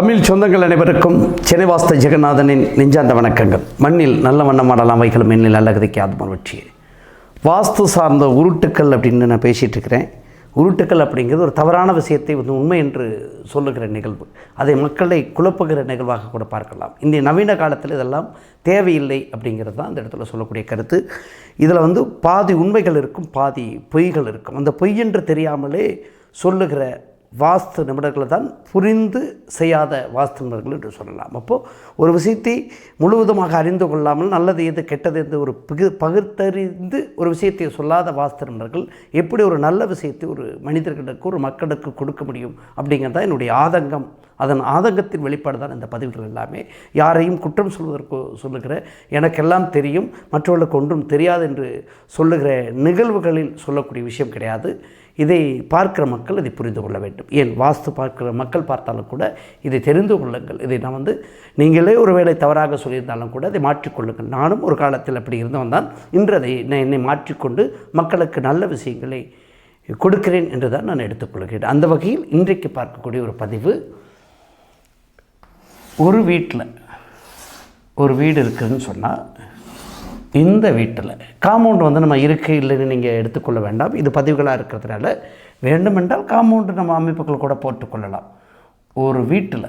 தமிழ் சொந்தங்கள் அனைவருக்கும் சென்னைவாஸ்த ஜெகநாதனின் நெஞ்சாந்த வணக்கங்கள். மண்ணில் நல்ல வண்ணமாடலாம் வைகளும் எண்ணில் அல்லகதைக்கு ஆத்மன் வெற்றி. வாஸ்து சார்ந்த உருட்டுக்கள் அப்படின்னு நான் பேசிகிட்டு இருக்கிறேன். உருட்டுக்கள் அப்படிங்கிறது ஒரு தவறான விஷயத்தை வந்து உண்மை என்று சொல்லுகிற நிகழ்வு. அதை மக்களை குழப்புகிற நிகழ்வாக கூட பார்க்கலாம். இந்த நவீன காலத்தில் இதெல்லாம் தேவையில்லை அப்படிங்கிறது தான் இந்த இடத்துல சொல்லக்கூடிய கருத்து. இதில் வந்து பாதி உண்மைகள் இருக்கும் பாதி பொய்கள் இருக்கும். அந்த பொய் என்று தெரியாமலே சொல்லுகிற வாஸ்து நிபுணர்களை தான் புரிந்து செய்யாத வாஸ்து நிபுணர்கள் என்று சொல்லலாம். அப்போது ஒரு விஷயத்தை முழுவதுமாக அறிந்து கொள்ளாமல் நல்லது எது கெட்டது எது ஒரு பகு பகுத்தறிந்து ஒரு விஷயத்தை சொல்லாத வாஸ்து நிபுணர்கள் எப்படி ஒரு நல்ல விஷயத்தை ஒரு மனிதர்களுக்கு ஒரு மக்களுக்கு கொடுக்க முடியும் அப்படிங்கிறது தான் என்னுடைய ஆதங்கம். அதன் ஆதங்கத்தின் வெளிப்பாடு தான் இந்த பதிவுகள் எல்லாமே. யாரையும் குற்றம் சொல்வதற்கு சொல்லுகிற எனக்கெல்லாம் தெரியும் மற்றவர்களுக்கு ஒன்றும் தெரியாது என்று சொல்லுகிற நிகழ்வுகளில் சொல்லக்கூடிய விஷயம் கிடையாது. இதை பார்க்கிற மக்கள் இதை புரிந்து கொள்ள வேண்டும். ஏன்? வாஸ்து பார்க்கிற மக்கள் பார்த்தாலும் கூட இதை தெரிந்து கொள்ளுங்கள். இதை நான் வந்து நீங்களே ஒருவேளை தவறாக சொல்லியிருந்தாலும் கூட அதை மாற்றிக்கொள்ளுங்கள். நானும் ஒரு காலத்தில் அப்படி இருந்தவன் தான். இன்று அதை நான் என்னை மாற்றிக்கொண்டு மக்களுக்கு நல்ல விஷயங்களை கொடுக்கிறேன் என்று தான் நான் எடுத்துக்கொள்கிறேன். அந்த வகையில் இன்றைக்கு பார்க்கக்கூடிய ஒரு பதிவு ஒரு வீட்டில் ஒரு வீடு இருக்குதுன்னு சொன்னால் இந்த வீட்டில் காம்பவுண்ட் வந்து நம்ம இருக்கை இல்லைன்னு நீங்கள் எடுத்துக்கொள்ள வேண்டாம். இது பதிவுகளாக இருக்கிறதுனால வேண்டுமென்றால் காம்பவுண்டு நம்ம அமைப்புகள் கூட போட்டுக்கொள்ளலாம் ஒரு வீட்டில்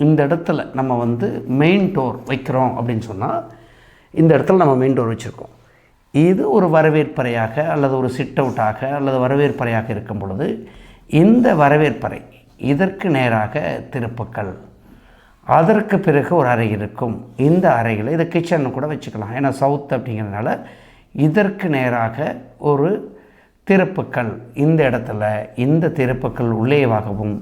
இந்த இடத்துல நம்ம வந்து மெயின் டோர் வைக்கிறோம் அப்படின்னு சொன்னால் இந்த இடத்துல நம்ம மெயின் டோர் வச்சுருக்கோம். இது ஒரு வரவேற்பறையாக அல்லது ஒரு சிட் அவுட்டாக அல்லது வரவேற்பறையாக இருக்கும் பொழுது இந்த வரவேற்பறை இதற்கு நேராக திருப்புக்கள் அதற்கு பிறகு ஒரு அறை இருக்கும். இந்த அறையில் இதை கிச்சன் கூட வச்சுக்கலாம். ஏன்னா சவுத் அப்படிங்கிறதுனால இதற்கு நேராக ஒரு திருப்புக்கள் இந்த இடத்துல இந்த திருப்புக்கள் உள்ளேவாகவும்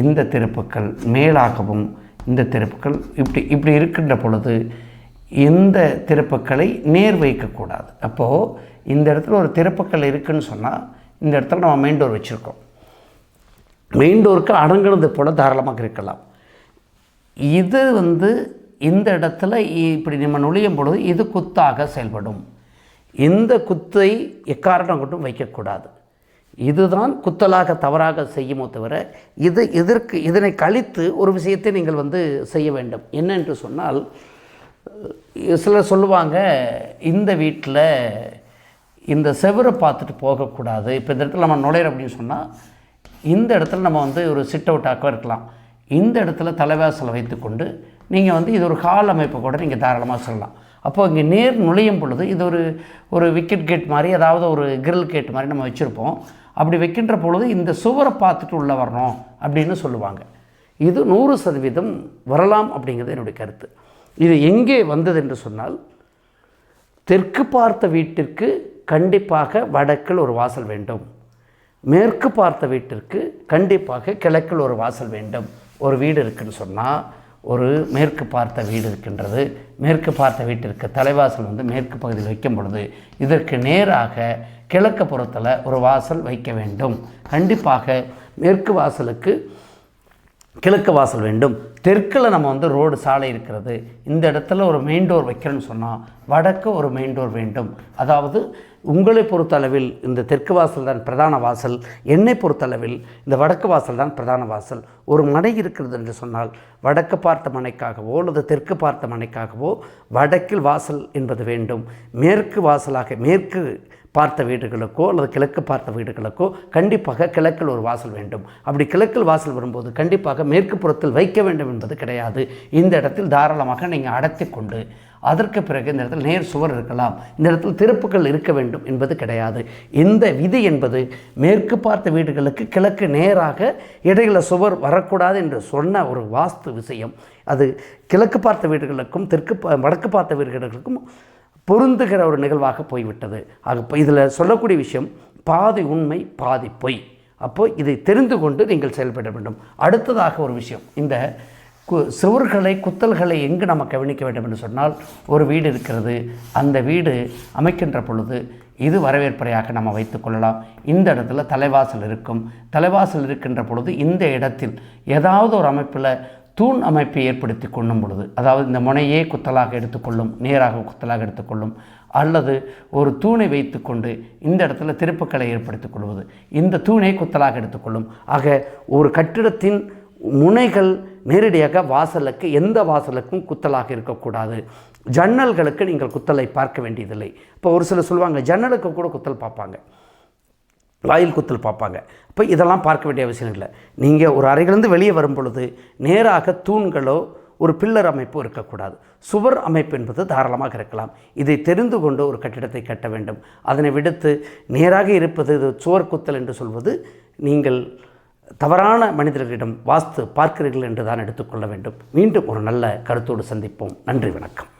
இந்த திருப்புக்கள் மேலாகவும் இந்த திருப்புக்கள் இப்படி இப்படி இருக்கின்ற பொழுது இந்த திருப்புக்களை நேர் வைக்கக்கூடாது. அப்போது இந்த இடத்துல ஒரு திருப்புக்கள் இருக்குதுன்னு சொன்னால் இந்த இடத்துல நம்ம மெயின் டோர் வச்சுருக்கோம். மெயின் டோருக்கு அடங்குனது போல் தாராளமாக இருக்கலாம். இது வந்து இந்த இடத்துல இப்படி நம்ம நுழையும் பொழுது இது குத்தாக செயல்படும். இந்த குத்தை எக்காரணம் கொண்டும் வைக்கக்கூடாது. இதுதான் குத்தலாக தவறாக செய்யுமோ தவிர இது இதற்கு இதனை கழித்து ஒரு விஷயத்தை நீங்கள் வந்து செய்ய வேண்டும். என்ன என்று சொன்னால் சிலர் சொல்லுவாங்க இந்த வீட்டில் இந்த செவரை பார்த்துட்டு போகக்கூடாது. இப்போ இந்த இடத்துல நம்ம நுழையிற அப்படின்னு சொன்னால் இந்த இடத்துல நம்ம வந்து ஒரு சிட் அவுட்டாக இருக்கலாம். இந்த இடத்துல தலைவாசலை வைத்துக்கொண்டு நீங்கள் வந்து இது ஒரு ஹால் அமைப்பு கூட நீங்கள் தாராளமாக சொல்லலாம். அப்போது இங்கே நேர் நுழையும் பொழுது இது ஒரு ஒரு விக்கெட் கேட் மாதிரி அதாவது ஒரு கிரில் கேட் மாதிரி நம்ம வச்சுருப்போம். அப்படி வைக்கின்ற பொழுது இந்த சுவரை பார்த்துட்டு உள்ளே வரணும் அப்படின்னு சொல்லுவாங்க. இது நூறு சதவீதம் வரலாம் அப்படிங்கிறது என்னுடைய கருத்து. இது எங்கே வந்தது என்று சொன்னால் தெற்கு பார்த்த வீட்டிற்கு கண்டிப்பாக வடக்கில் ஒரு வாசல் வேண்டும். மேற்கு பார்த்த வீட்டிற்கு கண்டிப்பாக கிழக்கில் ஒரு வாசல் வேண்டும். ஒரு வீடு இருக்குதுன்னு சொன்னால் ஒரு மேற்கு பார்த்த வீடு இருக்கின்றது. மேற்கு பார்த்த வீட்டிற்கு தலைவாசல் வந்து மேற்கு பகுதியில் வைக்கும் பொழுது இதற்கு நேராக கிழக்கு புறத்தில் ஒரு வாசல் வைக்க வேண்டும். கண்டிப்பாக மேற்கு வாசலுக்கு கிழக்கு வாசல் வேண்டும். தெற்கில் நம்ம வந்து ரோடு சாலை இருக்கிறது. இந்த இடத்துல ஒரு மெயின் டோர் வைக்கிறேன்னு சொன்னால் வடக்கு ஒரு மெயின் டோர் வேண்டும். அதாவது உங்களை பொறுத்தளவில் இந்த தெற்கு வாசல் தான் பிரதான வாசல் என்னை பொறுத்தளவில் இந்த வடக்கு வாசல் தான் பிரதான வாசல். ஒரு மனை இருக்கிறது என்று சொன்னால் வடக்கு பார்த்த மனைக்காகவோ அல்லது தெற்கு பார்த்த மனைக்காகவோ வடக்கில் வாசல் என்பது வேண்டும். மேற்கு வாசலாக மேற்கு பார்த்த வீடுகளுக்கோ அல்லது கிழக்கு பார்த்த வீடுகளுக்கோ கண்டிப்பாக கிழக்கில் ஒரு வாசல் வேண்டும். அப்படி கிழக்கில் வாசல் வரும்போது கண்டிப்பாக மேற்கு புறத்தில் வைக்க வேண்டும் என்பது கிடையாது. இந்த இடத்தில் தாராளமாக நீங்கள் அடர்த்தி கொண்டு அதற்கு பிறகு இந்த இடத்தில் நேர் சுவர் இருக்கலாம். இந்த இடத்தில் திருப்புகள் இருக்க வேண்டும் என்பது கிடையாது. இந்த விதி என்பது மேற்கு பார்த்த வீடுகளுக்கு கிழக்கு நேராக இடையில சுவர் வரக்கூடாது என்று சொன்ன ஒரு வாஸ்து விஷயம். அது கிழக்கு பார்த்த வீடுகளுக்கும் தெற்கு பா- வடக்கு பார்த்த வீடுகளுக்கும் பொருந்துகிற ஒரு நிகழ்வாக போய்விட்டது. ஆக இப்போ இதில் சொல்லக்கூடிய விஷயம் பாதி உண்மை பாதி பொய். அப்போ இதை தெரிந்து கொண்டு நீங்கள் செயல்பட வேண்டும். அடுத்ததாக ஒரு விஷயம் இந்த கு சுவர்களை குத்தல்களை எங்கு நம்ம கவனிக்க வேண்டும் என்று சொன்னால் ஒரு வீடு இருக்கிறது. அந்த வீடு அமைக்கின்ற பொழுது இது வரவேற்பறையாக நம்ம வைத்துக்கொள்ளலாம் இந்த இடத்துல தலைவாசல் இருக்கும். தலைவாசல் இருக்கின்ற பொழுது இந்த இடத்தில் ஏதாவது ஒரு அமைப்பில் தூண் அமைப்பை ஏற்படுத்தி கொள்ளும் பொழுது அதாவது இந்த முனையே குத்தலாக எடுத்துக்கொள்ளும் நேராக குத்தலாக எடுத்துக்கொள்ளும் அல்லது ஒரு தூணை வைத்துக்கொண்டு இந்த இடத்துல திருப்புக்களை ஏற்படுத்திக் கொள்வது இந்த தூணை குத்தலாக எடுத்துக்கொள்ளும். ஆக ஒரு கட்டிடத்தின் முனைகள் நேரடியாக வாசலுக்கு எந்த வாசலுக்கும் குத்தலாக இருக்கக்கூடாது. ஜன்னல்களுக்கு நீங்கள் குத்தலை பார்க்க வேண்டியதில்லை. இப்போ ஒரு சிலர் சொல்லுவாங்க ஜன்னலுக்கு கூட குத்தல் பார்ப்பாங்க. வாயில் குத்தல் பார்ப்பாங்க. அப்போ இதெல்லாம் பார்க்க வேண்டிய அவசியம் இல்லை. நீங்கள் ஒரு அறையிலேருந்து வெளியே வரும் பொழுது நேராக தூண்களோ ஒரு பில்லர் அமைப்பு இருக்கக்கூடாது. சுவர் அமைப்பு என்பது தாராளமாக இருக்கலாம். இதை தெரிந்து கொண்டு ஒரு கட்டிடத்தை கட்ட வேண்டும். அதனை விடுத்து நேராக இருப்பது இது சுவர் குத்தல் என்று சொல்வது நீங்கள் தவறான மனிதர்களிடம் வாஸ்து பார்க்கிறீர்கள் என்று தான் எடுத்துக்கொள்ள வேண்டும். மீண்டும் ஒரு நல்ல கருத்தோடு சந்திப்போம். நன்றி வணக்கம்.